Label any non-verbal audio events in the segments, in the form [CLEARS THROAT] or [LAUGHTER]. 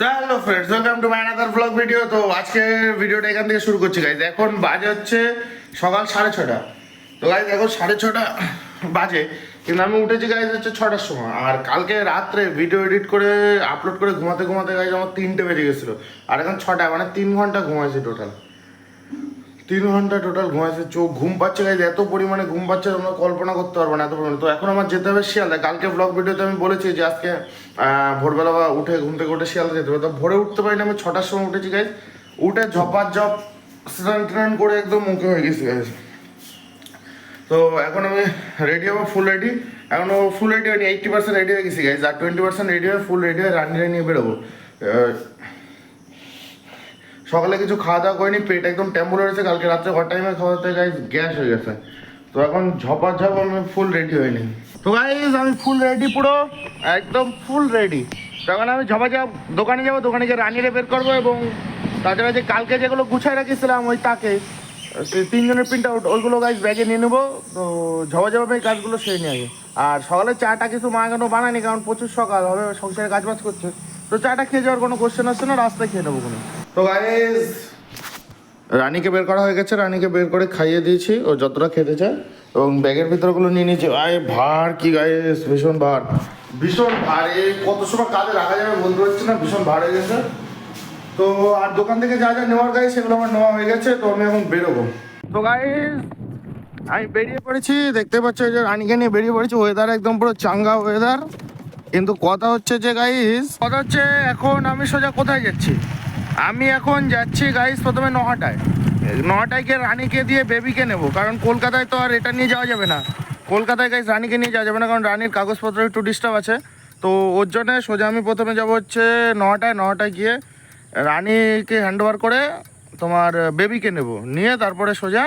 Hello friends welcome to my another blog video তো আজকে ভিডিওটা এখান থেকে শুরু করছি গাইজ এখন বাজে হচ্ছে সকাল সাড়ে ছটা। তো গাইজ এখন সাড়ে ছটা বাজে, কিন্তু আমি উঠেছি গাইজ হচ্ছে ছটার সময়। আর কালকে রাত্রে ভিডিও এডিট করে আপলোড করে ঘুমাতে ঘুমাতে গাইজ আমার তিনটে বেজে গেছিল। আর এখন ছটা মানে তিন ঘণ্টা ঘুমাইছি টোটাল তিন ঘণ্টা টোটাল ঘুমাইছে চোখ ঘুম পাচ্ছে গাইজ এত পরিমাণে ঘুম পাচ্ছে, তোমরা কল্পনা করতে পারবে না, এত পরিমাণে। তো এখন আমার যেতে হবে শিয়ালদা। কালকে ব্লগ ভিডিওতে আমি বলেছি যে আজকে ভোরবেলা বা উঠে ঘুম থেকে উঠে শিয়ালদা যেতে হবে। তো ভোরে উঠতে পারি না আমি ছটার সময় উঠেছি গাইজ উঠে ঝপার ঝপ স্নান টান করে একদম মুখে হয়ে গেছি গাইজ তো এখন আমি রেডি হব ফুল রেডি এখন ফুল রেডি হয়নি এইটটি পার্সেন্ট রেডি হয়ে গেছি গাইজ আর টোয়েন্টি পার্সেন্ট রেডি হয়ে ফুল রেডি হয়ে রান্নিরা নিয়ে বেরোবো। সকালে কিছু খাওয়া দাওয়া করিনি, পেট একদম টেম্পো রয়েছে, কালকে রাত্রে ঘর টাইমে খাওয়াতে গাইজ গ্যাস হয়ে গেছে। তো এখন ঝপা ঝপ আমি ফুল রেডি হয়নি তো গাইজ আমি ফুল রেডি পুরো, একদম ফুল রেডি তখন আমি ঝপা ঝপ দোকানে যাব, দোকানে গিয়ে রানিরে বের করব এবং তাছাড়া যে কালকে যেগুলো গুছাই রাখিছিলাম, ওই তাকে তিনজনের প্রিন্ট আউট ওইগুলো গাইজ ব্যাগে নিয়ে নেব। তো ঝপা ঝপ এই কাজগুলো সেরে নিয়ে আগে আর সকালে চাটা কিছু মা কেন বানায়নি, কারণ প্রচুর সকাল, হবে, সংসারে কাজ বাজ করছে। তো চাটা খেয়ে যাওয়ার কোনো কোশ্চেন আসছে না, রাস্তায় খেয়ে নেব কোনো। তো গাইজ রানীকে বের করা হয়ে গেছে, রানীকে বের করে খাইয়ে দিয়েছি, ও যতটা খেতে চায়, এবং ব্যাগের ভিতরগুলো নিয়ে নিয়েছি। আয় ভার কি গাইস ভীষণ ভার। ভীষণ ভার এই কত সময় কাজে রাখা যাবে বলতে পারছি না, ভীষণ ভার হয়ে গেছে। তো আর দোকান থেকে যা যা নেওয়ার গাই সেগুলো আমার নেওয়া হয়ে গেছে, তো আমি এখন বেরোবো। তো গাইস আমি বেরিয়ে পড়েছি, দেখতে পাচ্ছ যে রানীকে নিয়ে বেরিয়ে পড়েছি ওয়েদার একদম পুরো চাঙ্গা ওয়েদার কিন্তু কথা হচ্ছে যে গাইস কথা হচ্ছে এখন আমি সোজা কোথায় যাচ্ছি? আমি এখন যাচ্ছি গাইস প্রথমে নহাটায়। নহাটায় গিয়ে রানীকে দিয়ে বেবিকে নেব, কারণ কলকাতায় তো আর এটা নিয়ে যাওয়া যাবে না। কলকাতায় গাইস রানীকে নিয়ে যাওয়া যাবে না, কারণ রানীর কাগজপত্র একটু ডিস্টার্ব আছে। তো ওর জন্য সোজা আমি প্রথমে যাব হচ্ছে নহাটায়। নহাটায় গিয়ে রানীকে হ্যান্ড ওভার করে তোমার বেবিকে নেব। নিয়ে তারপরে সোজা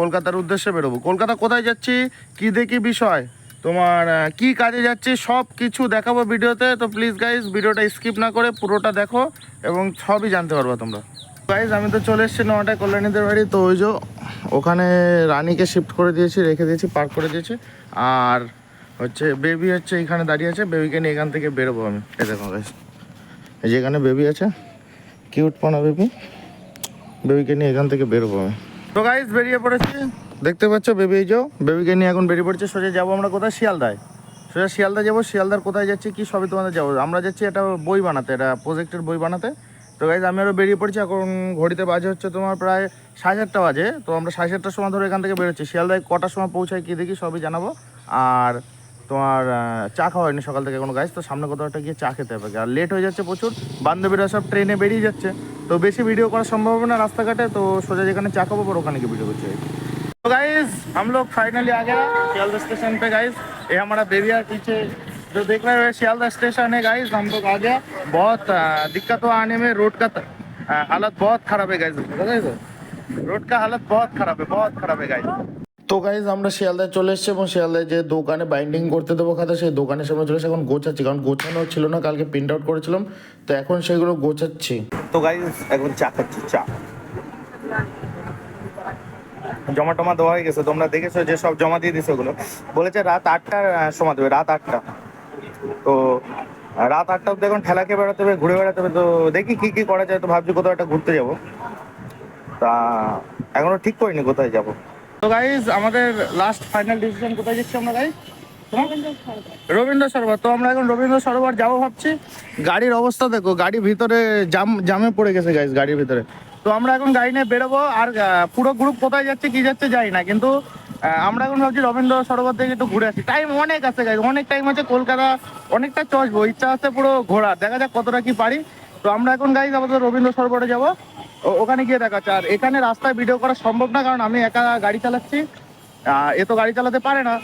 কলকাতার উদ্দেশ্যে বেরোবো। কলকাতা কোথায় যাচ্ছি? কি দেখি বিষয়? তোমার কি কাজে যাচ্ছি সব কিছু দেখাবো ভিডিওতে। তো প্লিজ গাইজ ভিডিওটা স্কিপ না করে পুরোটা দেখো এবং সবই জানতে পারব তোমরা। গাইজ আমি তো চলে এসেছি নটায় কল্যাণীদের বাড়ি। তো ওই যে ওখানে রানীকে শিফট করে দিয়েছি, রেখে দিয়েছি পার্ক করে দিয়েছি। আর হচ্ছে বেবি হচ্ছে এখানে দাঁড়িয়ে আছে। বেবিকে নিয়ে এখান থেকে বেরোবো আমি। এ দেখো গাইজ এই যে এখানে বেবি আছে। কিউট পানা বেবি বেবিকে নিয়ে এখান থেকে বেরোবো আমি। তো গাইজ বেরিয়ে পড়েছি। দেখতে পাচ্ছ বেবি, এই যাও বেবিকে নিয়ে এখন বেরিয়ে পড়ছে। সোজা যাব আমরা কোথায়? শিয়ালদায়। সোজা শিয়ালদা যাব। শিয়ালদার কোথায় যাচ্ছি, কি সবই তোমাদের যাব। আমরা যাচ্ছি এটা বই বানাতে এটা প্রজেক্টের বই বানাতে। তো গাইজ আমি আরও বেরিয়ে পড়ছি। এখন ঘড়িতে বাজে হচ্ছে তোমার প্রায় সাড়ে চারটা বাজে। তো আমরা সাড়ে চারটার সময় ধরে এখান থেকে বেরোচ্ছি। শিয়ালদায় কটার সময় পৌঁছায় কী দেখি সবই জানাব। আর তোমার চা খাওয়া হয়নি সকাল থেকে কোনো গাছ তো সামনে কোথাও একটা গিয়ে চা খেতে হবে। আর লেট হয়ে যাচ্ছে প্রচুর। বান্ধবীরা সব ট্রেনে বেরিয়ে যাচ্ছে। তো বেশি ভিডিও করা সম্ভব হবে না রাস্তাঘাটে। তো সোজা যেখানে চা খাব পর ওখানে গিয়ে ভিডিও করছি। तो गाइस हम लोग फाइनली आ गए शियालदा स्टेशन पे गाइस ये हमारा बेबिया पीछे जो देख रहे हो शियालदा स्टेशन है गाइस हम लोग आ गया बहुत अ, दिक्कत हुआ आने में रोड का त- अ, हालत बहुत खराब है गाइस रोड का हालत बहुत खराब है बहुत खराब है गाइस তো গাইজ আমরা শিয়ালদায় চলে এসেছি এবং শিয়ালদায় যে দোকানে বাইন্ডিং করতে দেবো খাতা সেই দোকানের সামনে চলে এসে এখন গোছাচ্ছি কারণ গোছানো ছিল না কালকে প্রিন্ট আউট করেছিলাম তো এখন সেগুলো গোছাচ্ছি তো গাইজ এখন চা খাচ্ছি চা জমা টমা দেওয়া হয়ে গেছে তোমরা দেখেছ যে সব জমা দিয়ে দিছে ওগুলো। বলেছে রাত আটটার সময় দেবে রাত আটটা। তো রাত আটটা অব্দি এখন ঠেলা খেয়ে বেড়াতে হবে ঘুরে বেড়াতে হবে তো দেখি কি কি করা যায় তো ভাবছি কোথাও একটা ঘুরতে যাব। তা এখনও ঠিক করিনি কোথায় যাব। তো গাইজ আমাদের লাস্ট ফাইনাল ডিসিশন কোথায় যাচ্ছি আমরা গাইজ রবীন্দ্র সরোবর। তো আমরা এখন রবীন্দ্র সরোবর যাব ভাবছি। গাড়ির অবস্থা দেখো গাড়ি ভিতরে জাম জামে পড়ে গেছে গাইজ গাড়ির ভিতরে। তো আমরা এখন গাড়ি নিয়ে বেরোবো, আর পুরো গ্রুপ কোথায় যাচ্ছে, কি যাচ্ছে যাই না, কিন্তু আমরা এখন ভাবছি রবীন্দ্র সরোবর থেকে একটু ঘুরে আসি। টাইম অনেক আছে গাড়ি অনেক টাইম আছে, কলকাতা অনেকটা চসবো ইচ্ছা আছে পুরো ঘোরা দেখা যাক কতটা কি পারি। তো আমরা এখন গাড়ি আমাদের রবীন্দ্র সরোবরে যাব। ওখানে গিয়ে দেখাচ্ছে আর এখানে রাস্তায় ভিডিও করা সম্ভব না, কারণ আমি একা গাড়ি চালাচ্ছি। এ তো গাড়ি চালাতে পারে না।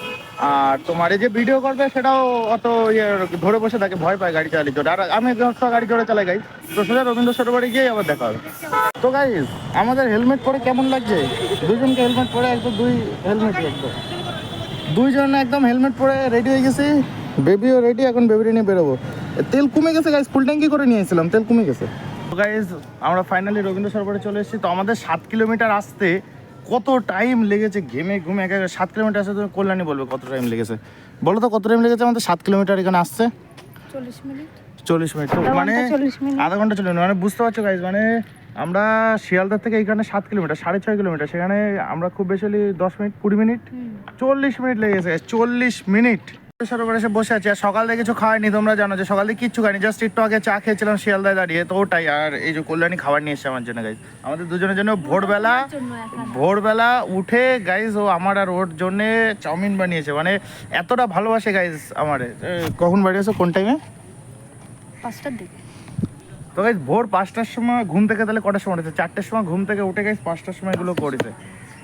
আর তোমার এই যে ভিডিও করবে, সেটাও অত ইয়ে ধরে বসে থাকে, ভয় পায় গাড়ি চালালে জোরে আর আমি গাড়ি জোরে চালাই গাই। তো সোজা রবীন্দ্র সরোবরে গিয়ে আবার দেখা হবে। তো গাইজ আমাদের হেলমেট পরে কেমন লাগছে? দুজনকে হেলমেট পরে একদম দুই হেলমেট দুইজন একদম হেলমেট পরে রেডি হয়ে গেছি। বেবিও রেডি এখন বেবি নিয়ে বেরোবো। তেল কমে গেছে গাইজ ফুল ট্যাঙ্কি করে নিয়ে এসেছিলাম তেল কমে গেছে। তো গাইজ আমরা ফাইনালি রবীন্দ্র সরোবরে চলে এসেছি। তো আমাদের সাত কিলোমিটার আসতে কত টাইম লেগেছে ঘেমে ঘুমে এক সাত কিলোমিটার আসে তুমি কল্যাণী বলবে কত টাইম লেগেছে। বলো তো কত টাইম লেগেছে আমাদের? সাত কিলোমিটার এখানে আসছে? চল্লিশ মিনিট। চল্লিশ মিনিট। মানে 40 আধা ঘণ্টা চল্লিশ মানে বুঝতে পারছ গাইজ মানে আমরা শিয়ালদার থেকে এইখানে সাত কিলোমিটার সাড়ে ছয় কিলোমিটার সেখানে আমরা খুব বেশি হলে দশ মিনিট কুড়ি মিনিট চল্লিশ মিনিট লেগেছে চল্লিশ মিনিট। সরোবরে এসে বসে আছি। আর সকাল থেকে কিছু খাওয়াইনি তোমরা জানো যে সকাল থেকে কিচ্ছু খাইনি। জাস্ট একটু আগে চা খেয়েছিলাম শিয়ালদায় দাঁড়িয়ে। তো ওটাই। আর এই যে কল্যাণী খাবার নিয়ে এসছে আমার জন্য গাইজ আমাদের দুজনের জন্য ভোরবেলা। ভোরবেলা উঠে গাইজ ও আমার আর ওর জন্যে চাউমিন বানিয়েছে। মানে এতটা ভালোবাসে গাইজ আমার। কখন বাড়ি আসো? কোন টাইমে পাঁচটার দিকে। তো গাইজ ভোর পাঁচটার সময় ঘুম থেকে তাহলে কটার সময় উঠেছে? চারটের সময় ঘুম থেকে উঠে গাইজ পাঁচটার সময় এগুলো করেছে।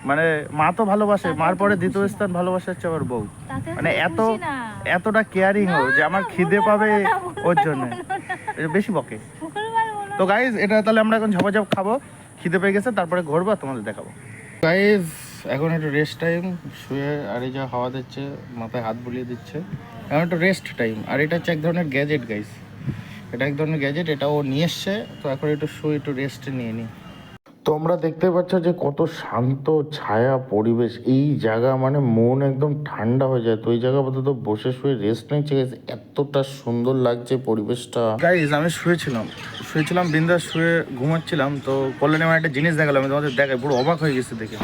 মানে মা তো ভালোবাসে মার পরে দ্বিতীয় স্থান ভালোবাসে হচ্ছে আমার বউ। মানে এত এতটা কেয়ারিং ও যে আমার খিদে পাবে ওর জন্য। বেশি বকে। তো গাইজ এটা তাহলে আমরা এখন ঝপাঝপ খাব খিদে পেয়ে গেছে তারপরে ঘুরবো আর তোমাদের দেখাবো। গাইজ এখন একটু রেস্ট টাইম শুয়ে আর এই যা হাওয়া দিচ্ছে মাথায় হাত বুলিয়ে দিচ্ছে। এখন একটু রেস্ট টাইম আর এটা হচ্ছে এক ধরনের গ্যাজেট গাইজ এটা এক ধরনের গ্যাজেট এটা ও নিয়ে এসছে তো এখন একটু শুয়ে একটু রেস্ট নিয়ে নিই তোমরা দেখতে পাচ্ছ যে কত শান্ত ছায়া পরিবেশ। এই জায়গা মানে মন একদম ঠান্ডা হয়ে যায়। তো এই জায়গা পর্যন্ত বসে শুয়ে রেস্ট নিচ্ছে এতটা সুন্দর লাগছে পরিবেশটা। গাইজ আমি শুয়েছিলাম। শুয়েছিলাম বিন্দাস শুয়ে ঘুমাচ্ছিলাম। তো কল্যাণে আমার একটা জিনিস দেখালাম আমি তোমাদের দেখাই। পুরো অবাক হয়ে গেছে দেখে।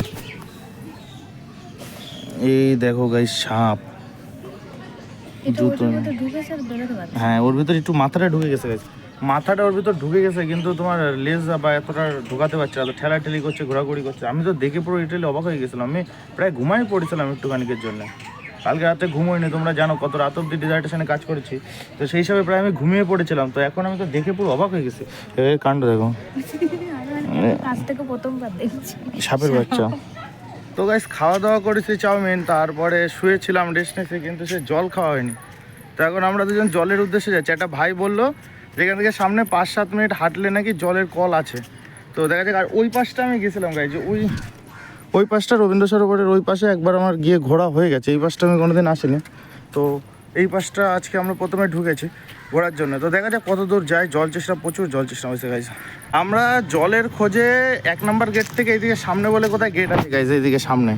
এই দেখো গাইজ সাপ। জুতো। হ্যাঁ ওর ভিতরে একটু মাথাটা ঢুকে গেছে গেছে মাথাটা ওর ভিতর ঢুকে গেছে কিন্তু তোমার লেজ বা এতটা ঢুকাতে পারছে না ঠেলা ঠেলি করছে ঘোরাঘুরি করছে। আমি তো দেখে পুরো ইটালি অবাক হয়ে গেছিলাম। আমি প্রায় ঘুমাই পড়েছিলাম একটুখানিকের জন্য। কালকে রাতে ঘুমোইনি তোমরা জানো কত রাত অব্দি ডিজার্টেশনে কাজ করেছি। তো সেই হিসাবে প্রায় আমি ঘুমিয়ে পড়েছিলাম। তো এখন আমি তো দেখে পুরো অবাক হয়ে গেছি। কাণ্ড দেখো। সাপের বাচ্চা। তো গাইস খাওয়া দাওয়া করেছি চাউমিন তারপরে শুয়েছিলাম রেস্ট নিয়েছি কিন্তু সে জল খাওয়া হয়নি। তো এখন আমরা দুজন জলের উদ্দেশ্যে যাচ্ছি। একটা ভাই বলল যেখান থেকে সামনে পাঁচ সাত মিনিট হাঁটলে নাকি জলের কল আছে। তো দেখা যাক, আর ওই পাশটা আমি গেছিলাম গাই যে ওই ওই পাশটা রবীন্দ্র সরোবরের ওই পাশে একবার আমার গিয়ে ঘোরা হয়ে গেছে। এই পাশটা আমি কোনোদিন আসিনি। তো এই পাশটা আজকে আমরা প্রথমে ঢুকেছি ঘোরার জন্য। তো দেখা যাক কত দূর যায়। জল চেষ্টা প্রচুর, জল চেষ্টা হয়েছে গাইছে আমরা জলের খোঁজে এক নম্বর গেট থেকে এইদিকে সামনে বলে কোথায় গেট আছে গাইছে এইদিকে সামনে।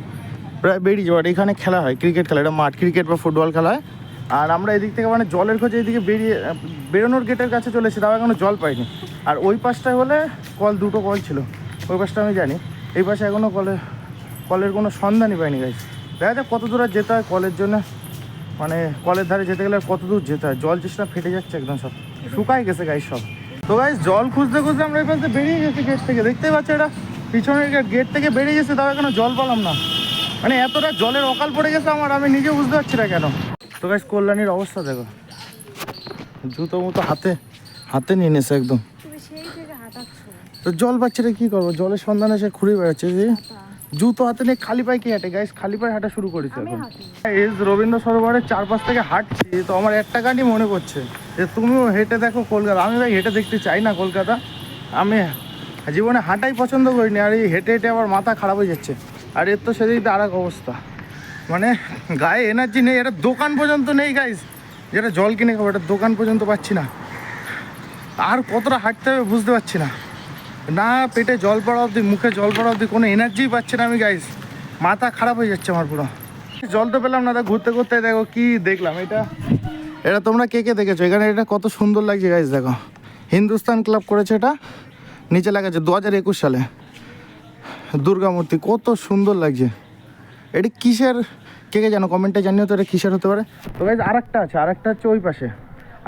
প্রায় বেরিয়ে যাওয়ার এখানে খেলা হয় ক্রিকেট খেলা এটা মাঠ ক্রিকেট বা ফুটবল খেলা হয়। আর আমরা এদিক থেকে মানে জলের খোঁজে এদিকে বেরিয়ে, বেরোনোর গেটের কাছে চলেছি তাও এখনও জল পাইনি। আর ওই পাশটায় হলে কল দুটো কল ছিল, ওই পাশটা আমি জানি। এই পাশে এখনও কলে, কলের কোনো সন্ধানই পাইনি গাইছে দেখা যাক কত দূর আর যেতে হয় কলের জন্য। মানে কলের ধারে যেতে গেলে কত দূর যেতে হয়, জল চেষ্টা ফেটে যাচ্ছে একদম সব। শুকাই গেছে গাইস সব। তো গাইস জল খুঁজতে খুঁজতে আমরা এই পাশে বেরিয়ে গেছি গেট থেকে। দেখতেই পাচ্ছ এটা? পিছনের গেট গেট থেকে বেরিয়ে গেছে, তাও এখনও জল পেলাম না। মানে এতটা জলের অকাল পড়ে গেছে আমার, আমি নিজে বুঝতে পারছি না কেন। তো গাইস কল্যাণীর অবস্থা দেখো। জুতো মতো হাতে হাতে নিয়ে নিয়েছে একদম। তো জল পাচ্ছে রে কি করব? জলের সন্ধানে সে ঘুরে বেড়াচ্ছে যে জুতো হাতে নিয়ে খালি পায়ে কি হাঁটে? গাইস খালি পায়ে হাঁটা শুরু করেছে এখন। এই রবীন্দ্র সরোবরের চারপাশ থেকে হাঁটছি তো আমার একটা গানই মনে করছে যে তুমিও হেঁটে দেখো কলকাতা। আমি ভাই হেঁটে দেখতে চাই না কলকাতা। আমি জীবনে হাঁটাই পছন্দ করিনি আর এই হেঁটে হেঁটে আমার মাথা খারাপ হয়ে যাচ্ছে। আর এর তো সেদিক আর এক অবস্থা। মানে গায়ে এনার্জি নেই, এটা দোকান পর্যন্ত নেই গাইস যেটা জল কিনে খাব, এটা দোকান পর্যন্ত পাচ্ছি না। আর কতটা হাঁটতে হবে বুঝতে পারছি না। না, পেটে জল পড়া অবধি, মুখে জল পড়া অবধি কোনো এনার্জি পাচ্ছি না আমি গাইস মাথা খারাপ হয়ে যাচ্ছে আমার পুরো। জল তো পেলাম না ঘুরতে ঘুরতে দেখো কি দেখলাম, এটা। এটা তোমরা কে কে দেখেছ? এখানে এটা কত সুন্দর লাগছে গাইস দেখো। হিন্দুস্তান ক্লাব করেছে এটা। নিচে লাগাচ্ছে দু হাজার একুশ সালে। দুর্গা মূর্তি কত সুন্দর লাগছে। এটা কিসের? কে কে জানো? কমেন্টে জানিও তো এটা কিসের হতে পারে? তো গাইজ আরেকটা আছে আরেকটা হচ্ছে ওই পাশে।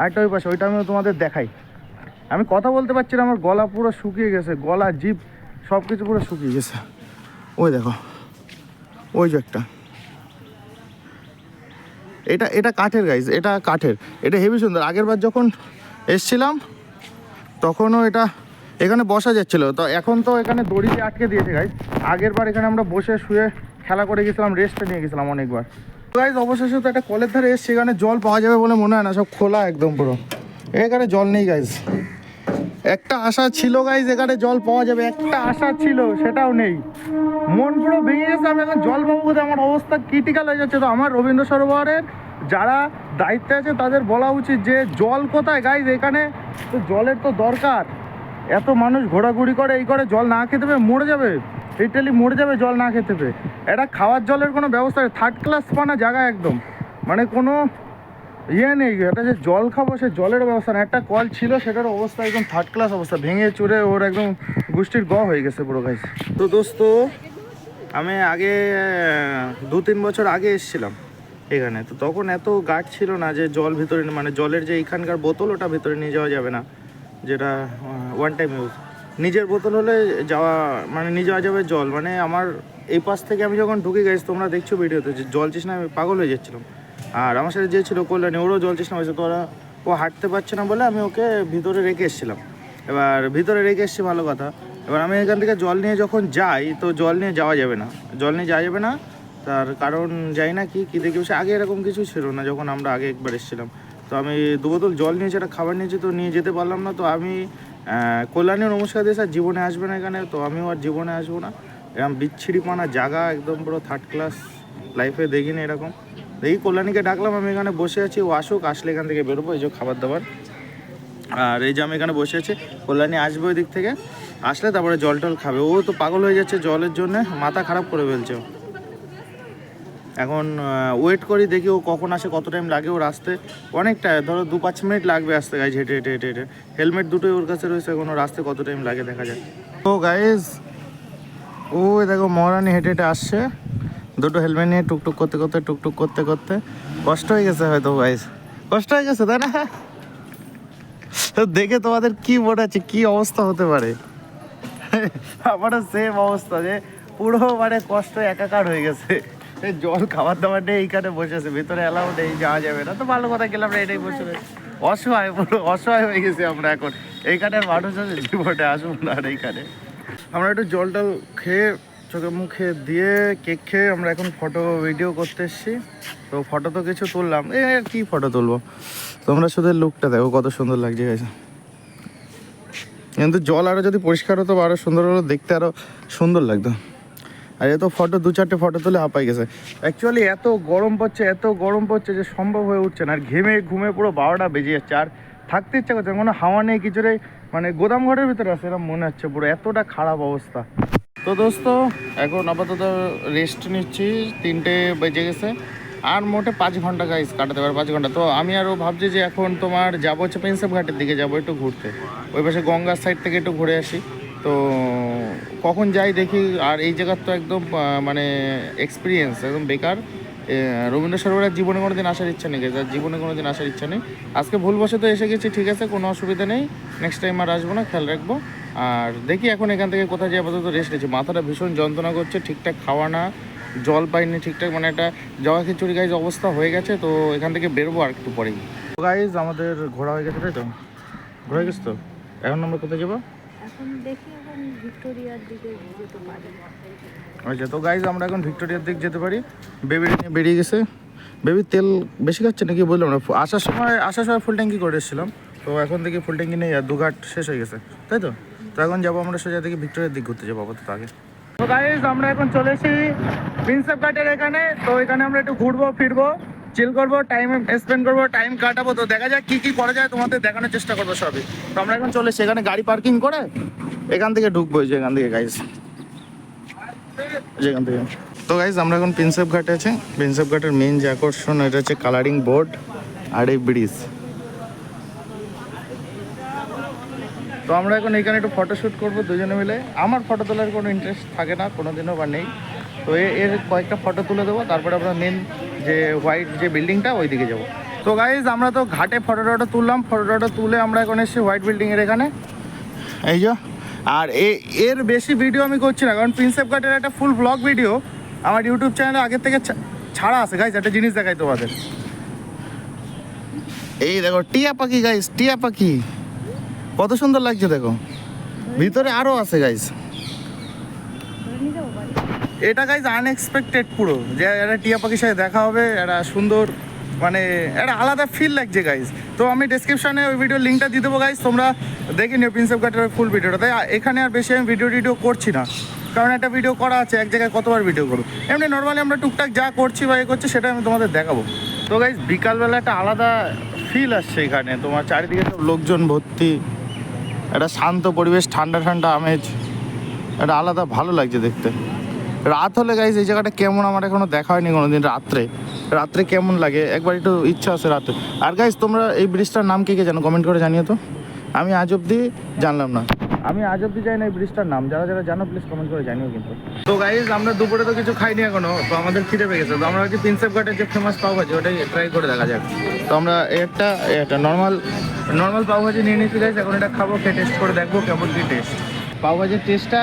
আরেকটা ওই পাশে ওইটা আমি তোমাদের দেখাই। আমি কথা বলতে পারছি না আমার গলা পুরো শুকিয়ে গেছে গলা জিভ সব কিছু পুরো শুকিয়ে গেছে। ওই দেখো ওই যে একটা। এটা এটা কাঠের গাইজ এটা কাঠের। এটা হেভি সুন্দর। আগের বার যখন এসছিলাম তখনও এটা এখানে বসা যাচ্ছিল। তো এখন তো এখানে দড়ি দিয়ে আটকে দিয়েছে গাইজ আগের বার এখানে আমরা বসে শুয়ে খেলা করে গেছিলাম রেস্টে নিয়ে গেছিলাম অনেকবার। গাইজ অবশেষে তো একটা কলের ধারে এসছে এখানে জল পাওয়া যাবে বলে মনে হয় না, সব খোলা একদম পুরো। এখানে জল নেই গাইজ একটা আশা ছিল গাইজ এখানে জল পাওয়া যাবে। একটা আশা ছিল, সেটাও নেই। মন পুরো ভেঙে গেছে, আমি এখন জল পাবো কোথায়? আমার অবস্থা ক্রিটিক্যাল হয়ে যাচ্ছে। তো আমার রবীন্দ্র সরোবরের যারা দায়িত্বে আছে, তাদের বলা উচিত যে, জল কোথায়? গাইজ এখানে তো জলের তো দরকার। এত মানুষ ঘোরাঘুরি করে, এই করে জল না খেতে মরে যাবে। লিটারালি মরে যাবে, জল না খেতে পেয়ে। এটা খাওয়ার জলের কোনো ব্যবস্থা নেই। থার্ড ক্লাস পানা জায়গা একদম। মানে কোনো ইয়ে নেই। একটা যে জল খাব, সে জলের ব্যবস্থা না একটা কল ছিল, সেটার অবস্থা একদম থার্ড ক্লাস অবস্থা। ভেঙে চুরে ওর একদম গোষ্ঠীর গ হয়ে গেছে পুরো গাইস তো দোস্ত, আমি আগে, দু তিন বছর আগে এসেছিলাম এখানে। তো তখন এত গার্ড ছিল না যে জল ভিতরে মানে জলের যে এখানকার বোতল, ওটা ভিতরে নিয়ে যাওয়া যাবে না। যেটা ওয়ান টাইম ইউজ নিজের বোতল হলে যাওয়া মানে যাওয়া যাবে জল। মানে আমার এই পাশ থেকে আমি যখন ঢুকে গেছি, তোমরা দেখছ ভিডিওতে যে জল তৃষ্ণায় আমি পাগল হয়ে যাচ্ছিলাম। আর আমার সাথে যে ছিল কল্যাণী, ওরও জল তৃষ্ণা হয়েছে। তো ওরা, ও হাঁটতে পারছে না বলে আমি ওকে ভিতরে রেখে এসেছিলাম। এবার ভিতরে রেখে এসেছি, ভালো কথা। এবার আমি এখান থেকে জল নিয়ে যখন যাই, তো জল নিয়ে যাওয়া যাবে না। জল নিয়ে যাওয়া যাবে না, তার কারণ যাই না কি, কী দেখি আগে এরকম কিছু ছিল না যখন আমরা আগে একবার এসেছিলাম। তো আমি দু বোতল জল নিয়েছি, একটা খাবার নিয়েছি, তো নিয়ে যেতে পারলাম না। তো আমি কল্যাণী নমস্কার দিয়ে স্যার জীবনে আসবে না এখানে, তো আমিও আর জীবনে আসব না। এরকম বিচ্ছিরি পানা জায়গা একদম পুরো থার্ড ক্লাস লাইফে দেখিনি এরকম। দেখি কল্যাণীকে ডাকলাম, আমি এখানে বসে আছি, ও আসুক, আসলে এখান থেকে বেরোবো, এই যে খাবার দাবার। আর এই যে আমি এখানে বসে আছি, কল্যাণী আসবে ওই দিক থেকে, আসলে তারপরে জল টল খাবে। ও তো পাগল হয়ে যাচ্ছে জলের জন্য, মাথা খারাপ করে ফেলছে। এখন ওয়েট করি, দেখি ও কখন আসে, কত টাইম লাগে ওর আসতে। অনেকটা, ধরো দু পাঁচ মিনিট লাগবে আসতে গাইজ হেঁটে হেঁটে হেঁটে হেঁটে। হেলমেট দুটোই ওর কাছে রয়েছে, এখন ওর আসতে কত টাইম লাগে দেখা যায় তো গাইজ ও দেখো, মহারানী হেঁটে হেঁটে আসছে। দুটো হেলমেট নিয়ে টুকটুক করতে করতে, টুকটুক করতে করতে। কষ্ট হয়ে গেছে হয়তো গাইজ কষ্ট হয়ে গেছে, তাই না? দেখে তোমাদের কি মনে হচ্ছে, কি অবস্থা হতে পারে? আমারও সেম অবস্থা যে পুরো মানে কষ্ট একাকার হয়ে গেছে। জল খাবার দাবার নেই এইখানে বসে আছে, ভিতরে এলাও নেই, যাওয়া যাবে না। তো ভালো কথা গেলাম না এটাই বসে অসহায় পুরো, অসহায় হয়ে গেছি আমরা এখন। এইখানের মানুষ আছে, জীবনে আসব না আর এইখানে। আমরা একটু জল টল খেয়ে, চোখে মুখে দিয়ে কেক খেয়ে আমরা এখন ফটো ভিডিও করতে এসেছি। তো ফটো তো কিছু তুললাম। এ কি ফটো তুলবো? তোমরা শুধু লুকটা দেখো, কত সুন্দর লাগছে গেছে কিন্তু জল আরও যদি পরিষ্কার হতো আরও সুন্দর হলো দেখতে আরও সুন্দর লাগতো। আর এত ফটো, দু চারটে ফটো তুলে হাঁপাই গেছে। অ্যাকচুয়ালি এত গরম পড়ছে, এত গরম পড়ছে যে সম্ভব হয়ে উঠছে না। আর ঘেমে, ঘুমে পুরো বারোটা বেজে যাচ্ছে। আর থাকতে ইচ্ছা করছে কোনো হাওয়া নেই, কিছু মানে গোদাম ঘরের ভিতরে আছে এরকম মনে হচ্ছে পুরো। এতটা খারাপ অবস্থা। তো দোস্ত, এখন আপাতত রেস্ট নিচ্ছি। তিনটে বেজে গেছে। আর মোটে পাঁচ ঘণ্টা গাইস কাটাতে পারে, পাঁচ ঘণ্টা। তো আমি আরও ভাবছি যে এখন তোমার যাব হচ্ছে প্রিন্সেপ ঘাটের দিকে, যাব একটু ঘুরতে। ওই পাশে গঙ্গার সাইড থেকে একটু ঘুরে আসি। তো কখন যাই দেখি, আর এই জায়গার তো একদম মানে এক্সপিরিয়েন্স একদম বেকার। রবীন্দ্র সরোবরের জীবনে কোনো দিন আসার ইচ্ছা নেই যার জীবনে কোনো দিন আসার ইচ্ছা নেই। আজকে ভুলবশত এসে গেছি, ঠিক আছে, কোনো অসুবিধা নেই। নেক্সট টাইম আর আসব না, খেয়াল রাখব। আর দেখি এখন এখান থেকে কোথায় যাই, আপাতত রেস্ট নিচ্ছি। মাথাটা ভীষণ যন্ত্রণা করছে, ঠিকঠাক খাওয়া না, জল পাইনি ঠিকঠাক মানে একটা জগা খিচুড়ি গাইজ অবস্থা হয়ে গেছে, তো এখান থেকে বেরোবো আর একটু পরেই। গাইজ আমাদের ঘোরা হয়ে গেছে, তাই তো? ঘোরা গেছে তো? এখন আমরা কোথায় যাব? এখন দেখি ভিক্টোরিয়ার দিকে যেতে আচ্ছা তো গাইজ আমরা এখন ভিক্টোরিয়ার দিক যেতে পারি। বেবি নিয়ে বেরিয়ে গেছে। বেবি তেল বেশি খাচ্ছে নাকি বললাম না আসার সময় আসার সময় ফুল ট্যাঙ্কি করে এসেছিলাম। তো এখন থেকে ফুল ট্যাঙ্কি নেই আর দু ঘাট শেষ হয়ে গেছে। তাই তো? তো এখন যাব আমরা সোজা থেকে ভিক্টোরিয়ার দিক ঘুরতে যাব আপাতত আগে। তো গাইজ আমরা এখন চলে এসেছি প্রিন্সেপ ঘাটের এখানে। তো এখানে আমরা একটু ঘুরবো, ফিরবো চিল করব টাইম স্পেন্ড করব টাইম কাটাবো। তো দেখা যাক কি কি করা যায়, তোমাদের দেখানোর চেষ্টা করব সবই। তো আমরা এখন চলে এসেছি এখানে গাড়ি পার্কিং করে। এখান থেকে ঢুকবো যে এখান থেকে গাইজ যেখান থেকে। তো গাইজ আমরা এখন প্রিন্সেপ ঘাটে আছে। প্রিন্সেপ ঘাটের মেন যে আকর্ষণ, এটা হচ্ছে কালারিং বোর্ড আর এই ব্রিজ তো, আমরা এখন এখানে একটু ফটোশ্যুট করব দুজনে মিলে। আমার ফটো তোলার কোনো ইন্টারেস্ট থাকে না কোনো দিনও বা নেই। তো এর কয়েকটা ফটো তুলে দেবো, তারপরে আমরা মেন যে হোয়াইট যে বিল্ডিংটা ওই দিকে যাব। তো গাইজ আমরা তো ঘাটে ফটো টটো তুললাম। ফটো টটো তুলে আমরা এখন এসেছি হোয়াইট বিল্ডিংয়ের এখানে। এই যে আর এর বেশি ভিডিও আমি করছি না, কারণ প্রিন্সেপ ঘাটের একটা ফুল ব্লগ ভিডিও আমার ইউটিউব চ্যানেলে আগের থেকে ছাড়া আছে। গাইজ একটা জিনিস দেখাই তোমাদের। এই দেখো, টিয়া পাখি গাইজ টিয়া পাখি। কত সুন্দর লাগছে, দেখো। ভিতরে আরও আছে গাইজ এটা গাইজ আনএক্সপেক্টেড পুরো। যে একটা টিয়া পাখির সাথে দেখা হবে, একটা সুন্দর মানে একটা আলাদা ফিল লাগছে গাইজ তো আমি ডেসক্রিপশনে ওই ভিডিও লিঙ্কটা দিয়ে দেবো গাইজ তোমরা দেখে নিও প্রিন্সেপ ঘাটের ফুল ভিডিওটা তাই এখানে আর বেশি আমি ভিডিও টিডিও করছি না। কারণ একটা ভিডিও করা আছে, এক জায়গায় কতবার ভিডিও করব। এমনি নর্মালি আমরা টুকটাক যা করছি বা এ করছি, সেটা আমি তোমাদের দেখাবো। তো গাইজ বিকালবেলা একটা আলাদা ফিল আসছে এখানে। তোমার চারিদিকে সব লোকজন ভর্তি। একটা শান্ত পরিবেশ, ঠান্ডা ঠান্ডা, আমেজ। একটা আলাদা ভালো লাগছে দেখতে। রাত হলে গাইজ এই জায়গাটা কেমন? আমার এখনও দেখা হয়নি কোনোদিন রাত্রে। রাত্রে কেমন লাগে? একবার একটু ইচ্ছা আছে রাতে। আর গাইজ তোমরা এই ব্রিজটার নাম কি কে জানো? কমেন্ট করে জানিও তো। আমি আজ অব্দি জানলাম না। আমি আজ অব্দি জানি না এই ব্রিজটার নাম। যারা যারা জানো প্লিজ কমেন্ট করে জানিও কিন্তু। তো গাইজ আমরা দুপুরে তো কিছু খাইনি এখনও, তো আমাদের খিদে পেয়ে গেছে। তো আমরা হচ্ছে প্রিন্সেপ ঘাটের যে ফেমাস পাও ভাজি, ওটাই ট্রাই করে দেখা যাক। তো আমরা একটা একটা নর্মাল নর্মাল পাও ভাজি নিয়ে নিয়েছি গাইজ এখন এটা খাব, খেয়ে টেস্ট করে দেখব কেমন কি টেস্ট পাও ভাজির টেস্টটা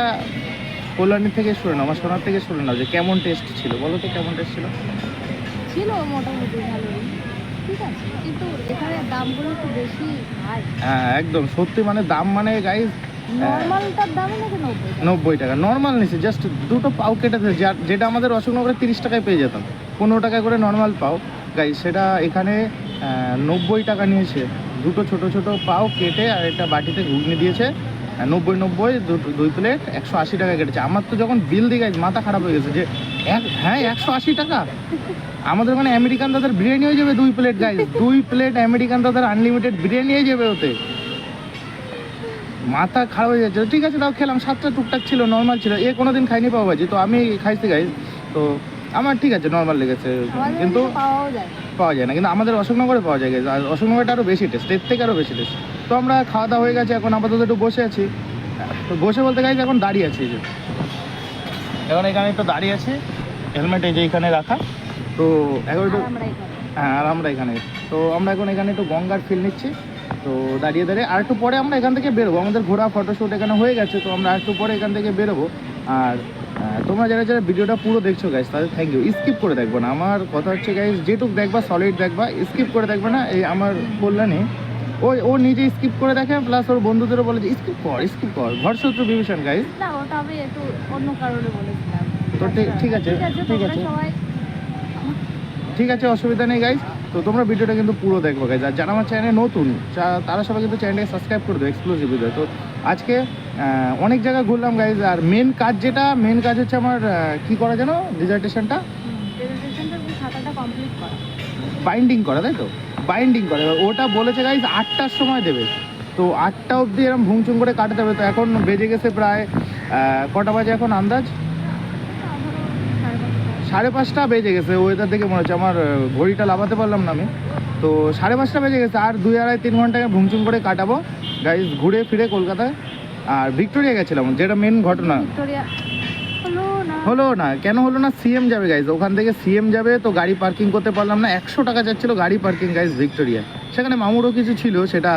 কল্যাণীর থেকে শুনে নাও আমার সোনার থেকে শুনে নাও যে কেমন টেস্ট ছিল? বলো তো কেমন টেস্ট ছিল? ছিল মোটামুটি ভালোই ঠিক আছে? কিন্তু এখানে দামগুলো একটু বেশি হাই হ্যাঁ একদম। সত্যি মানে দাম মানে গাইজ নর্মালটার দামই নাকি নব্বই টাকা। নর্মাল জাস্ট দুটো পাও কেটে যেটা আমাদের অশোকনগরে তিরিশ টাকায় পেয়ে যেতাম। পনেরো টাকা করে নর্মাল পাও। গাই সেটা এখানে নব্বই টাকা নিয়েছে। দুটো ছোট ছোট পাও কেটে আর একটা বাটিতে ঘুগনি দিয়েছে। নব্বই নব্বই দুটো- দুই প্লেট একশো আশি টাকা কেটেছে। আমার তো যখন বিল দিয়ে গাইজ মাথা খারাপ হয়ে গেছে যে এক হ্যাঁ একশো আশি টাকা? আমাদের ওখানে আমেরিকান দাদার বিরিয়ানি হয়ে যাবে দুই প্লেট গাইজ দুই প্লেট আমেরিকান দাদার আনলিমিটেড বিরিয়ানি হয়ে যাবে ওতে। মাথা খারাপ হয়ে যাচ্ছে। ঠিক আছে তাও খেলাম। সাতটা টুকটাক ছিল নর্মাল ছিল। এ কোনোদিন খাইনি পাওয়া ভাজি তো আমি খাইছি গাই তো আমার ঠিক আছে নর্মাল লেগেছে। কিন্তু পাওয়া যায় না। কিন্তু আমাদের অশোকনগরে পাওয়া যায় guys। আর অশোকনগরটা আরও বেশি টেস্ট এর থেকে আরও বেশি টেস্ট তো আমরা খাওয়া দাওয়া হয়ে গেছে এখন আপাতত একটু বসে আছি। তো বসে বলতে গাইজ এখন দাঁড়িয়ে আছি যে। এখন এখানে একটু দাঁড়িয়ে আছি হেলমেট এই যে এখানে রাখা। তো এখন একটু হ্যাঁ আর আমরা এখানে। তো আমরা এখন এখানে একটু গঙ্গার ফিল নিচ্ছি। তো দাঁড়িয়ে দাঁড়িয়ে আর একটু পরে আমরা এখান থেকে বেরোবো। আমাদের ঘোরা ফটোশ্যুট এখানে হয়ে গেছে তো আমরা আর একটু পরে এখান থেকে বেরোবো। আর তোমরা যারা যারা ভিডিওটা পুরো দেখছ গাইজ তাদের থ্যাংক ইউ স্কিপ করে দেখব না। আমার কথা হচ্ছে গাইজ যেটুক দেখবা সলিড দেখবা স্কিপ করে দেখবে না। এই আমার কল্যাণে ও ও নিজে স্কিপ করে দেখে প্লাস ওর বন্ধুদেরও বলে যে স্কিপ কর স্কিপ কর। ঘরশত্রু বিভীষণ গাইজ না ওটা আমি একটু অন্য কারণে বলেছিলাম। তো ঠিক- ঠিক আছে, ঠিক আছে। ঠিক আছে। অসুবিধা নেই গাইজ তো তোমরা ভিডিওটা কিন্তু পুরো দেখব গাইজ আর যারা আমার চ্যানেলে নতুন তারা সবাই কিন্তু চ্যানেলটাকে সাবস্ক্রাইব করে দেবে এক্সক্লুসিভ ভিডিও তো আজকে অনেক জায়গায় ঘুরলাম গাইজ আর মেন কাজ যেটা মেন কাজ হচ্ছে আমার কি করা যেন? ডিজার্টেশনটা বাইন্ডিং করা তাই তো? বাইন্ডিং করে। ওটা বলেছে গাইজ আটটার সময় দেবে। তো আটটা অবধি এরকম ভুংচুং করে কাটাতে হবে। তো এখন বেজে গেছে প্রায় কটা বাজে এখন আন্দাজ? সাড়ে পাঁচটা বেজে গেছে। ওয়েদার দেখে মনে হচ্ছে আমার ঘড়িটা লাভাতে পারলাম না আমি। তো সাড়ে পাঁচটা বেজে গেছে। আর দুই আড়াই, তিন ঘন্টাকে ভুংচুং করে কাটাবো। গাইজ ঘুরে ফিরে কলকাতায়। আর ভিক্টোরিয়া গেছিলাম, যেটা মেন ঘটনা। হলো না, কেন হলো না সিএম যাবে গাইজ ওখান থেকে সিএম যাবে, তো গাড়ি পার্কিং করতে পারলাম না। একশো টাকা যাচ্ছিল গাড়ি পার্কিং গাইজ ভিক্টোরিয়া। সেখানে মামুরও কিছু ছিল, সেটা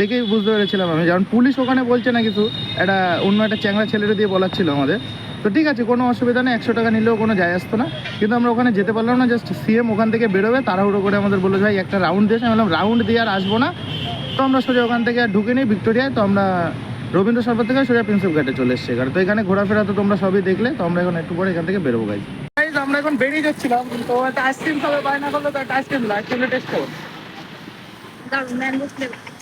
দেখেই বুঝতে পেরেছিলাম আমি। যেমন পুলিশ ওখানে বলছে না কিছু, একটা অন্য একটা চ্যাংড়া ছেলেটা দিয়ে বলাচ্ছিল আমাদের। তো ঠিক আছে, কোনো অসুবিধা নেই, একশো টাকা নিলেও কোনো যায় আসতো না। কিন্তু আমরা ওখানে যেতে পারলাম না জাস্ট সিএম ওখান থেকে বেরোবে, তাড়াহুড়ো করে আমাদের বলল, ভাই, একটা রাউন্ড দিয়েছে। আমি বললাম রাউন্ড দিয়ে আর আসব না। তো আমরা সোজা ওখান থেকে আর ঢুকে নিই ভিক্টোরিয়ায়, তো আমরা রবীন্দ্র সরবত থেকে সোজা প্রিন্সেপ ঘাটে চলে এসছে এখানে। তো এখানে ঘোরাফেরা তো তোমরা সবই দেখলে তো আমরা এখন একটু পরে এখান থেকে বেরোবো গাইজ গাইজ আমরা এখন বেরিয়ে যাচ্ছিলাম তো একটা আইসক্রিম খাবে বায়না করল তো একটা আইসক্রিম আইসক্রিমটা টেস্ট করো।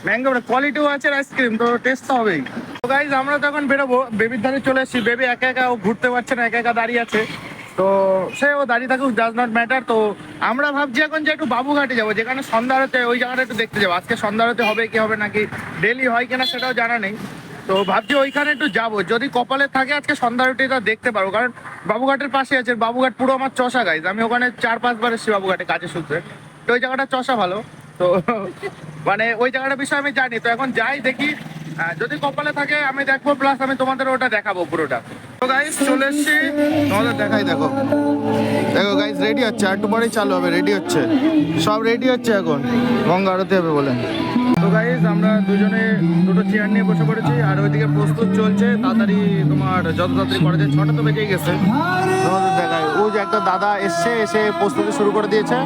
ম্যাঙ্গো কোয়ালিটিও আছে আইসক্রিম তো টেস্ট তো হবেই। তো গাইজ আমরা বেরোবো বেবির ধারে চলে এসেছি। বেবি একা একা ও ঘুরতে পারছে না একা একা দাঁড়িয়ে আছে। তো সে ও দাঁড়িয়ে থাকুক ডাজ নট ম্যাটার তো আমরা ভাবছি এখন যে একটু বাবুঘাটে যাব যেখানে সন্ধ্যা আরতে ওই জায়গাটা একটু দেখতে যাব। আজকে সন্ধ্যা আরতে হবে কি হবে নাকি ডেলি হয় কিনা সেটাও জানা নেই। তো ভাবছি ওইখানে একটু যাব। যদি কপালে থাকে আজকে সন্ধ্যা আরতিটা দেখতে পারব। কারণ বাবুঘাটের পাশে আছে, বাবুঘাট পুরো আমার চষা গাইজ আমি ওখানে চার পাঁচবার এসেছি বাবুঘাটে কাজে সূত্রে। তো ওই জায়গাটা চষা ভালো। তো মানে ওই জায়গাটার বিষয়ে আমি জানি। তো এখন যাই দেখি। যদি কপালে থাকে আমি দেখব প্লাস আমি তোমাদের ওটা দেখাবো পুরোটা। তো গাইজ চলে এসছি। তোমাদের দেখাই দেখো। দেখো গাইজ রেডি হচ্ছে। আর একটু চালু হবে রেডি হচ্ছে। সব রেডি হচ্ছে এখন। গঙ্গা আরতি হবে বলে। তো গাইজ আমরা দুজনে দুটো চেয়ার নিয়ে বসে পড়েছি আর ওইদিকে প্রস্তুত চলছে। তাড়াতাড়ি তোমার যত তাড়াতাড়ি করা যায় ছটা তো বেজেই গেছে। তোমাদের দেখায় ও যে একটা দাদা এসছে এসে প্রস্তুতি শুরু করে দিয়েছে।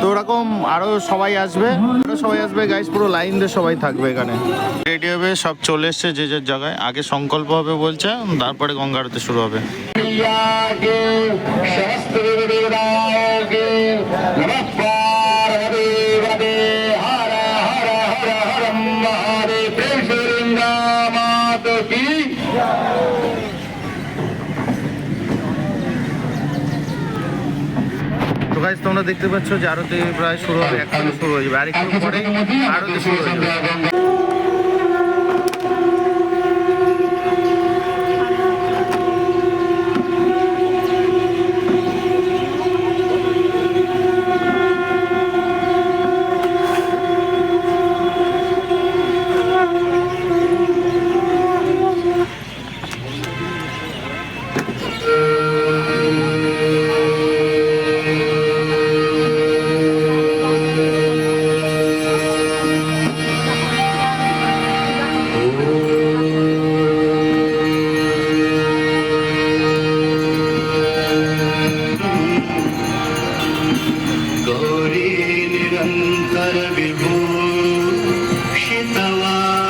তো ওরকম আরও সবাই আসবে আরও সবাই আসবে গাইজ পুরো লাইন দিয়ে সবাই থাকবে এখানে। রেডি হবে সব চলে এসছে যে যার জায়গায়। আগে সংকল্প হবে বলছে তারপরে গঙ্গা আরতি শুরু হবে। তো গাইস তোমরা দেখতে পাচ্ছ যে আরতে প্রায় শুরু হবে এখন শুরু হয়ে যাবে। আর একটু আচ্ছা, পরে আচ্ছা, আচ্ছা, আরতি শুরু হয়ে যাবে। منكر بهوش تواب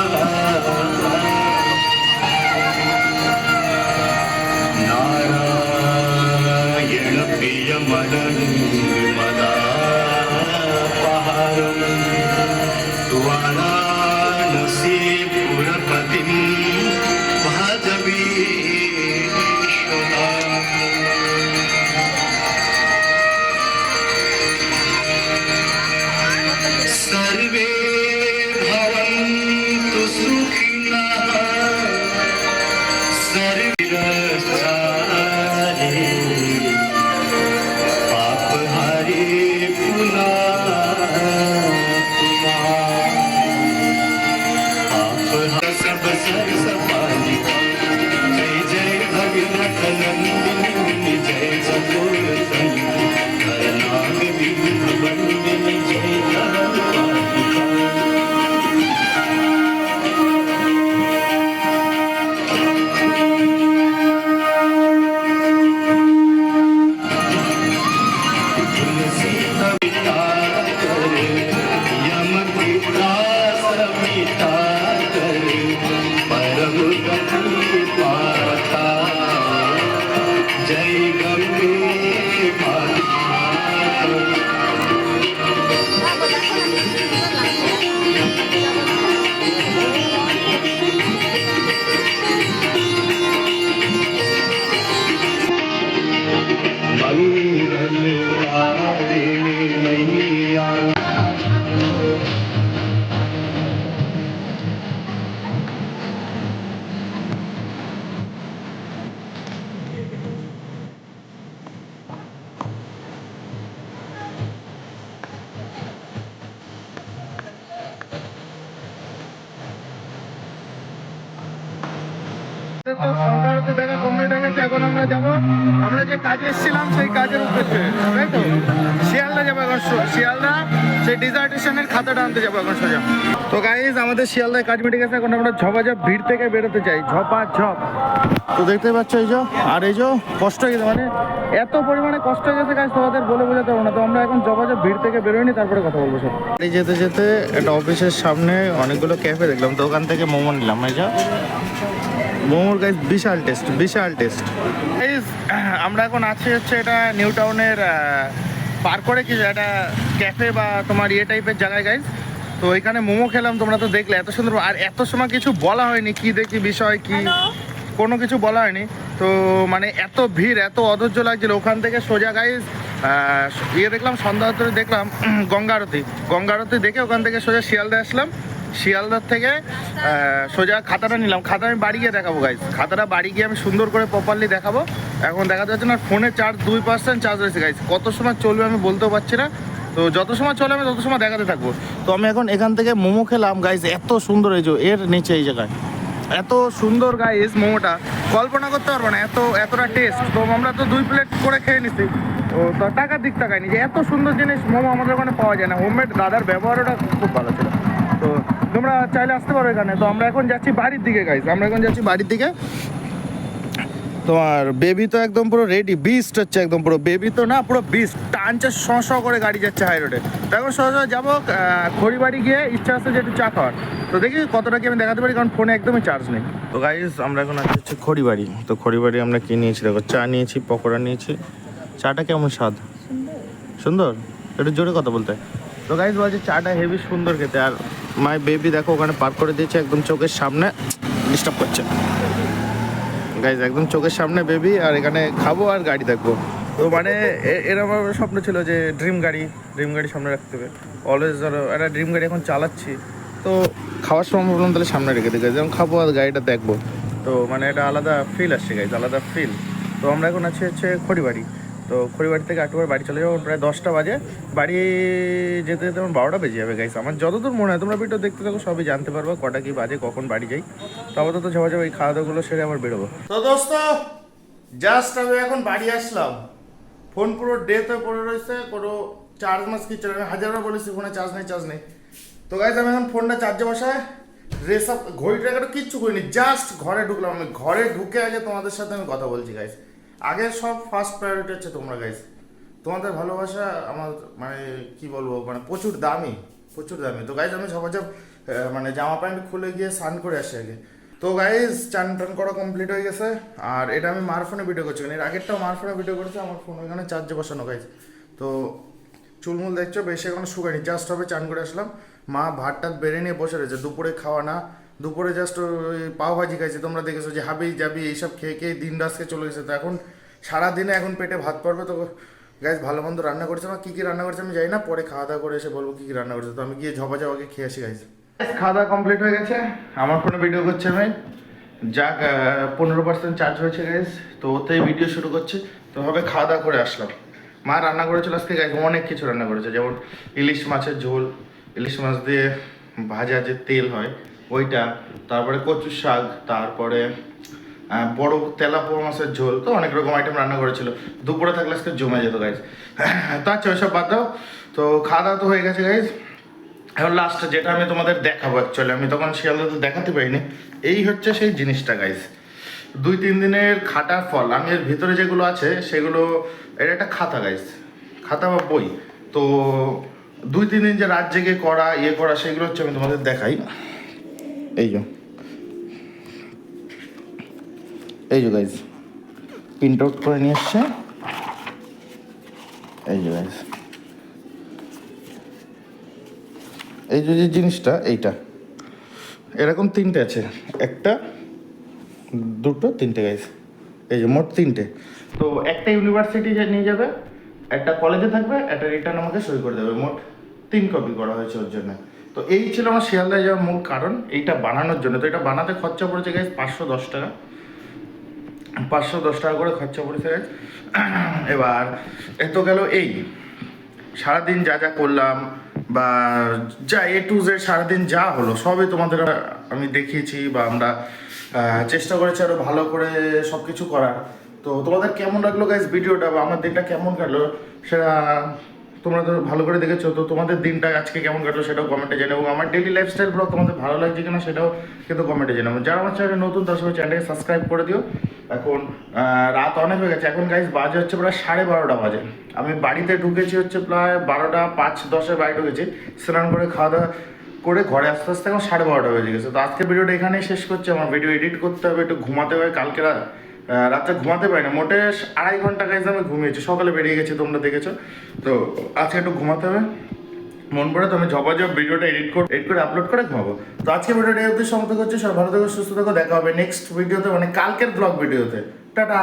শিয়ালদা, সেই তো গাইজ আমাদের গেছে, এখন আমরা ভিড় থেকে বেরোতে চাই। ঝপা তো আর এই কষ্ট হয়ে মানে এত পরিমাণে কষ্ট গেছে তোমাদের বলে বোঝাতে না। তো আমরা এখন ভিড় থেকে বেরোয়নি, তারপরে কথা বলব যেতে যেতে একটা অফিসের সামনে অনেকগুলো ক্যাফে দেখলাম, তো ওখান থেকে মোমো নিলাম মোমোর গাইজ বিশাল টেস্ট বিশাল টেস্ট আমরা এখন আছি হচ্ছে এটা নিউ টাউনের পার করে কি একটা ক্যাফে বা তোমার ইয়ে টাইপের জায়গায় গাইজ তো এখানে মোমো খেলাম তোমরা তো দেখলে এত সুন্দর। আর এত সময় কিছু বলা হয়নি কি দেখি বিষয় কি কোনো কিছু বলা হয়নি। তো মানে এত ভিড় এত অধৈর্য লাগছিল ওখান থেকে সোজা গাইজ ইয়ে দেখলাম সন্ধ্যা দেখলাম [CLEARS THROAT] গঙ্গা আরতি। গঙ্গা আরতি দেখে ওখান থেকে সোজা শিয়ালদা আসলাম। শিয়ালদার থেকে সোজা খাতাটা নিলাম। খাতা আমি বাড়ি গিয়ে দেখাবো গাইজ খাতাটা বাড়ি গিয়ে আমি সুন্দর করে প্রপারলি দেখাবো। এখন দেখাতে যাচ্ছে না, ফোনে চার্জ দুই পার্সেন্ট চার্জ রয়েছে গাইজ কত সময় চলবে আমি বলতেও পারছি না। তো যত সময় চলে আমি তত সময় দেখাতে থাকব। তো আমি এখন এখান থেকে মোমো খেলাম গাইজ এত সুন্দর যে, এর নিচে এই জায়গায়। এত সুন্দর গাইজ মোমোটা। কল্পনা করতে পারব না, এত, এতটা টেস্ট তো আমরা তো দুই প্লেট করে খেয়ে নিছি। তো টাকার দিক তাকায়নি যে, এত সুন্দর জিনিস মোমো আমাদের ওখানে পাওয়া যায় না। হোমমেড দাদার ব্যবহারটা খুব ভালো ছিল। তোমরা চাইলে আসতে পারো এখানে। তো আমরা এখন যাচ্ছি বাড়ির দিকে গাইজ আমরা এখন যাচ্ছি বাড়ির দিকে। তোমার বেবি তো একদম পুরো রেডি বিস্ট হচ্ছে একদম পুরো। বেবি তো না পুরো বিস্ট টানছে শ শ করে গাড়ি যাচ্ছে হাই রোডে তো এখন সোজা যাব খড়িবাড়ি গিয়ে ইচ্ছা আছে যে একটু চা খাওয়ার। তো দেখি কতটা কি আমি দেখাতে পারি কারণ ফোনে একদমই চার্জ নেই। তো গাইজ আমরা এখন আছি হচ্ছে খড়িবাড়ি। তো খড়িবাড়ি আমরা কি নিয়েছি? দেখো চা নিয়েছি পকোড়া নিয়েছি। চাটা কেমন স্বাদ? সুন্দর। একটু জোরে কথা বলতে। হয়। তো গাইজ বলছে চাটা হেভি সুন্দর খেতে। আর মাই বেবি দেখো ওখানে পার্ক করে দিয়েছে একদম চোখের সামনে। ডিস্টার্ব করছে। গাইজ একদম চোখের সামনে বেবি আর এখানে খাব আর গাড়ি দেখব। তো মানে এরকম স্বপ্ন ছিল যে ড্রিম গাড়ি ড্রিম গাড়ি সামনে রাখতে হবে। অলওয়েজ ধরো, একটা ড্রিম গাড়ি এখন চালাচ্ছি। তো খাওয়ার সময় ভাবলাম তাহলে সামনে রেখে দিই যেমন খাব আর গাড়িটা দেখব। তো মানে একটা আলাদা ফিল আসছে গাইজ আলাদা ফিল তো আমরা এখন আছি হচ্ছে খড়িবাড়ি। তো খড়িবাড়ি থেকে আটবার বাড়ি চলে যাব। প্রায় দশটা বাজে। বাড়ি যেতে যেতে আমার বারোটা বেজে যাবে গাইস আমার যতদূর মনে হয়, তোমরা ভিডিও দেখতে থাকো, সবই জানতে পারব কটা কি বাজে, কখন বাড়ি যাই। তো আপাতত যাওয়া যাবে এই খাওয়া দাওয়াগুলো সেরে আবার বেরোবো। তো দোস্ত জাস্ট আমি এখন বাড়ি আসলাম। ফোন পুরো ডেতে পড়ে রয়েছে, কোনো চার্জ মাস কি চলে আমি হাজারবার বলেছি ফোনে চার্জ নেই চার্জ নেই। তো গাইজ আমি এখন ফোনটা চার্জে বসায় ড্রেস আপ ঘড়ি টাকাটা কিচ্ছু করিনি জাস্ট ঘরে ঢুকলাম। আমি ঘরে ঢুকে আগে তোমাদের সাথে আমি কথা বলছি গাইজ আগে সব ফার্স্ট প্রায়োরিটি হচ্ছে তোমরা গাইজ তোমাদের ভালোবাসা আমার মানে কি বলব মানে প্রচুর দামি প্রচুর দামি। তো গাইজ আমি ঝপাঝপ মানে জামা প্যান্ট খুলে গিয়ে স্নান করে আসি আগে। তো গাইজ চান টান করা কমপ্লিট হয়ে গেছে। আর এটা আমি মার ফোনে ভিডিও করছি। এর আগেরটাও মার ফোনে ভিডিও করেছি, আমার ফোন ওইখানে চার্জে বসানো গাইজ তো, চুলমুল দেখছ, বেশি এখন শুকায়নি। জাস্ট হবে চান করে আসলাম। মা ভাত টাত বেড়ে নিয়ে বসে রয়েছে। দুপুরে খাওয়া না। দুপুরে জাস্ট ওই পাও ভাজি খাইছে। তোমরা দেখেছ যে হাবি যাবি এইসব খেয়ে খেয়ে দিন রাস্কে চলে গেছে। তো এখন সারাদিনে এখন পেটে ভাত পড়বে তো গ্যাস ভালো মন্দ রান্না করেছে মা কী কী রান্না করেছে আমি জানি না। পরে খাওয়া দাওয়া করে এসে বলব কী কী রান্না করেছে। তো আমি গিয়ে ঝপা ঝপাকে খেয়ে আসি গাইজ খাওয়া দাওয়া কমপ্লিট হয়ে গেছে। আমার ফোনে ভিডিও করছে ভাই। যাক পনেরো পার্সেন্ট চার্জ হয়েছে গ্যাস তো ওতেই ভিডিও শুরু করছে। তো হবে খাওয়া দাওয়া করে আসলাম। মা রান্না করেছিল আজকে গাইজ অনেক কিছু রান্না করেছে। যেমন ইলিশ মাছের ঝোল, ইলিশ মাছ দিয়ে ভাজা যে তেল হয় ওইটা, তারপরে কচুর শাক, তারপরে বড় তেলাপোয়া মাছের ঝোল, তো অনেক রকম আইটেম রান্না করেছিল। দুপুরে থাকলে আজকে জমে যেত গাইজ [LAUGHS] তো আচ্ছা ওইসব বাদ দাও। তো খাওয়া দাওয়া তো হয়ে গেছে গাইজ এখন লাস্ট যেটা আমি তোমাদের দেখাবো অ্যাকচুয়ালি আমি তখন শিয়ালদা তো দেখাতে পারিনি। এই হচ্ছে সেই জিনিসটা গাইজ দুই, তিন দিনের খাটার ফল। আমি এর ভিতরে যেগুলো আছে, সেগুলো এটা একটা খাতা গাইজ খাতা বা বই। তো দুই, তিন দিন যে রাত জেগে করা ইয়ে করা, সেগুলো হচ্ছে আমি তোমাদের দেখাই। এই যে। এই যে গাইজ প্রিন্ট আউট করে নিয়ে এসছে। এই যে এই যে জিনিসটা, এইটা। এরকম তিনটে আছে। একটা, দুটো, তিনটে গাইজ এই যে মোট তিনটে। তো একটা ইউনিভার্সিটি নিয়ে যাবে, একটা কলেজে থাকবে, একটা রিটার্ন আমাকে সই করে দেবে। মোট তিন কপি করা হয়েছে ওর জন্য। তো এই ছিল আমার শিয়ালদায় যাওয়ার মূল কারণ, এইটা বানানোর জন্য। তো এটা বানাতে খরচা পড়েছে গাইজ পাঁচশো দশ টাকা। পাঁচশো দশ টাকা করে খরচা পড়েছে, guys। এবার এ তো গেল এই। সারাদিন যা যা করলাম, বা যা এ টু জেড সারাদিন যা হলো, সবই তোমাদের আমি দেখিয়েছি বা আমরা চেষ্টা করেছি আরও ভালো করে সব কিছু করার। তো তোমাদের কেমন লাগল গাইজ ভিডিওটা বা আমার দিনটা কেমন কাটলো, সেটা তোমরা তো ভালো করে দেখেছ, তো তোমাদের দিনটা আজকে কেমন কাটলো সেটাও কমেন্টে জানাব এবং আমার ডেলি লাইফস্টাইল ব্লগ তোমাদের ভালো লাগছে কিনা সেটাও কিন্তু কমেন্টে জানাব যারা আমার চ্যানেলে নতুন, তার সবাই চ্যানেলটাকে সাবস্ক্রাইব করে দিও। এখন রাত অনেক হয়ে গেছে, এখন গাইজ বাজে হচ্ছে প্রায় সাড়ে বারোটা বাজে। আমি বাড়িতে ঢুকেছি হচ্ছে প্রায় বারোটা পাঁচ দশে বাড়ি ঢুকেছি, স্নান করে খাওয়া দাওয়া করে ঘরে আস্তে আস্তে এখন সাড়ে বারোটা বেজে গেছে। তো আজকে ভিডিওটা এখানেই শেষ করছি, আমার ভিডিও এডিট করতে হবে, একটু ঘুমাতে হবে, কালকে রাত্রে ঘুমাতে পারি না। মোটে আড়াই ঘণ্টা গাইজ আমি ঘুমিয়েছি। সকালে বেরিয়ে গেছি, তোমরা দেখেছ। তো আজকে একটু ঘুমাতে হবে। মন পড়ে তো আমি জবা জব ভিডিওটা এডিট করে এডিট করে আপলোড করে ঘুমাবো। তো আজকে ভিডিওটা এই অবধি সমাপ্ত করছি। সব ভালো থেকো, সুস্থ থেকো। দেখা হবে নেক্সট ভিডিওতে মানে কালকের ব্লগ ভিডিওতে টাটা